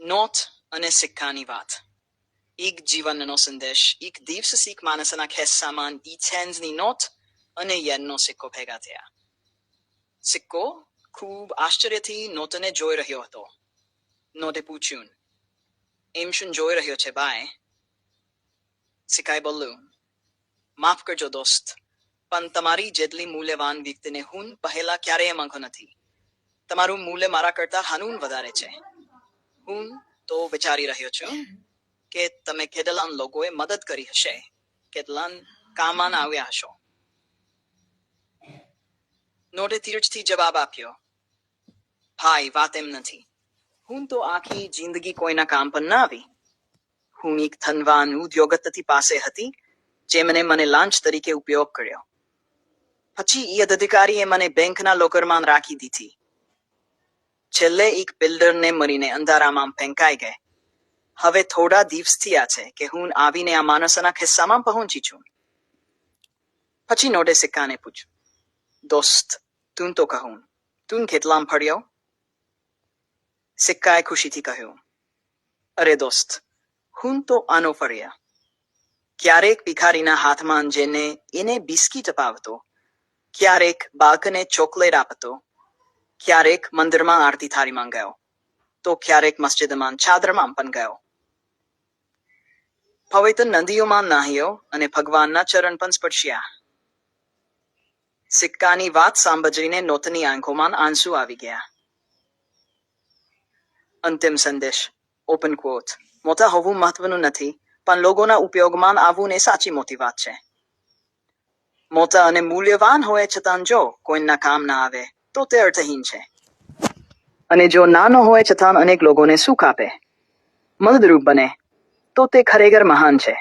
Not અને સિક્કાની વાત એક જીવનનો સંદેશ એક દિવસ શીખ માણસના ખિસ્સામાં છેન્સની નોટ અને યેનનો સિક્કો ભેગા થયા સિક્કો ખૂબ આશ્ચર્યથી નોટને જોઈ રહ્યો હતો નોટે પૂછ્યું એમ શું જોઈ રહ્યો છે બાય સિક્કાએ બોલ્યું માફ કરજો દોસ્ત પણ તમારી જેટલી મૂલ્યવાન વ્યક્તિને હું પહેલા ક્યારેય માંગો નથી તમારું મૂલ્ય મારા કરતા હનૂન વધારે છે હું તો વિચારી રહ્યો છું કે તમે કેટલા લોકોએ મદદ કરી હશે. કેટલા કામમાં આવ્યા હશો. નોટે તીર્થથી જવાબ આપ્યો, ભાઈ, વાત એમ નથી. હું તો આખી જિંદગી કોઈના કામ પર ના આવી. હું એક ધનવાન ઉદ્યોગપતિ પાસે હતી જેમને મને લાંચ તરીકે ઉપયોગ કર્યો. પછી એ અધિકારીએ મને બેંકના લોકરમાં રાખી દીધી. છેલ્લે એક બિલ્ડરને મરીને અંધારામાં ફેંકાઈ ગઈ. હવે થોડા દિવસ થયા છે કે હું આવીને આ માણસના ખિસ્સામાં પહોંચી છું. પછી નોડે સિક્કાને પૂછ્યું, દોસ્ત, તું તો કહું, તું કેટલામ ફર્યો સિક્કાએ ખુશીથી કહ્યું, અરે દોસ્ત, હું તો આનો ફર્યા ક્યારેક ભિખારીના હાથમાં જેને, એને બિસ્કીટ અપાવતો, ક્યારેક બાળકને ચોકલેટ આપતો ક્યારેક મંદિરમાં આરતી થાળીમાં ગયો તો ક્યારેક મસ્જિદમાં છાદરમાં પણ ગયો હવે તો નદીઓમાં નાહ્યો અને ભગવાનના ચરણ પણ સ્પર્શ્યા સિક્કાની વાત સાંભળીને નોતની આંખોમાં આંસુ આવી ગયા અંતિમ સંદેશ ઓપન ક્વોટ મોટા હોવું મહત્વનું નથી પણ લોકોના ઉપયોગમાં આવવું એ સાચી મોટી વાત છે મોટા અને મૂલ્યવાન હોય છતાં જો કોઈના કામ ના આવે તો તે અર્થહીન છે. અને જો નાનો હોય છતાં અનેક લોકોને સુખ આપે, મદદરૂપ બને, તો તે ખરેખર મહાન છે.